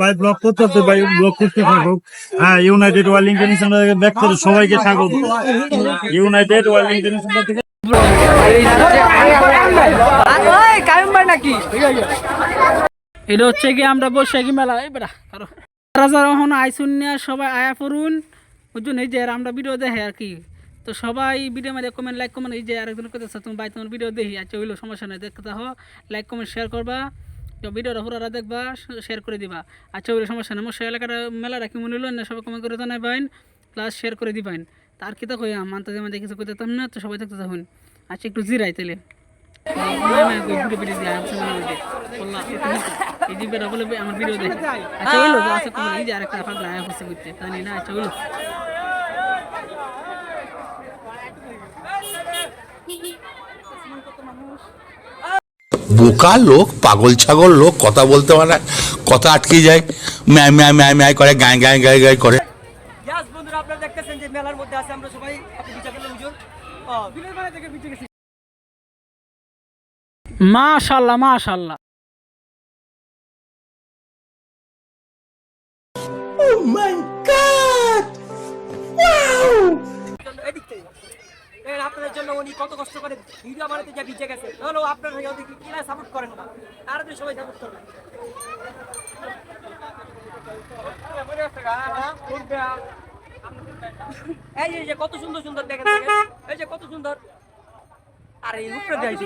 ভাই ব্লক করতে হবে ভাই ব্লক করতে থাকুক। হ্যাঁ ইউনাইটেড ওয়ার্ল্ড ইন্টারন্যাশনাল ব্যক্তির সবাইকে স্বাগত। ইউনাইটেড ওয়ার্ল্ড ইন্টারন্যাশনাল থেকে এটা হচ্ছে কি আমরা বৈশাখী মেলা এই যারা এখন আইসুন সবাই আয়া পড়ুন। বুঝুন এই যে আমরা ভিডিও দেখে আর কি। তো সবাই ভিডিও মধ্যে কমেন্ট লাইক কমেন্ট এই যে আরেকজন কথা তুমি ভাই তোমার ভিডিও দেখি আচ্ছা হইল, সমস্যা নাই, দেখতে থাকো লাইক কমেন্ট শেয়ার করবা, তো ভিডিওটা পুরারা দেখবা শেয়ার করে দিবা আচ্ছা হইল, সমস্যা নেই, মশাই এলাকার মেলা রাখি, মনে হলো না, সবাই কমেন্ট করে জানাইবেন প্লাস শেয়ার করে দিবেন তার কি তো কই মানতে যেমন কিছু করতে না, তো সবাই দেখতে থাকুন আচ্ছা একটু জিরাই তাহলে আমার ভিডিও দেখে আচ্ছা হইল আচ্ছা এই যে আরেকটা পাগলা আয়া করছে করতে জানি না আচ্ছা হইল বোকা লোক পাগল ছাগল লোক কথা বলতে পারে না, কথা আটকে যায় ম্যায় ম্যায় ম্যায় ম্যায় করে গায়ে গায়ে গায়ে গায়ে করে। ইয়াস বন্ধুরা আপনারা দেখতেছেন যে মেলার মধ্যে আছে আমরা সবাই। আপনি বিচার করলে হুজুর? বিলের বাড়ি থেকে বিচে গেছি মাশাল্লাহ মাশাল্লাহ। এদিক আপনাদের জন্য উনি কত কষ্ট করে ভিডিও বানাতে যা ভিজে গেছে। হলো আপনারা ওদিকে কিনা সাপোর্ট করেন না। তারা তো সবাই সাপোর্ট করবেন এই যে- কত সুন্দর সুন্দর দেখেন। এই যে কত সুন্দর। আর, এই উপরে দেয়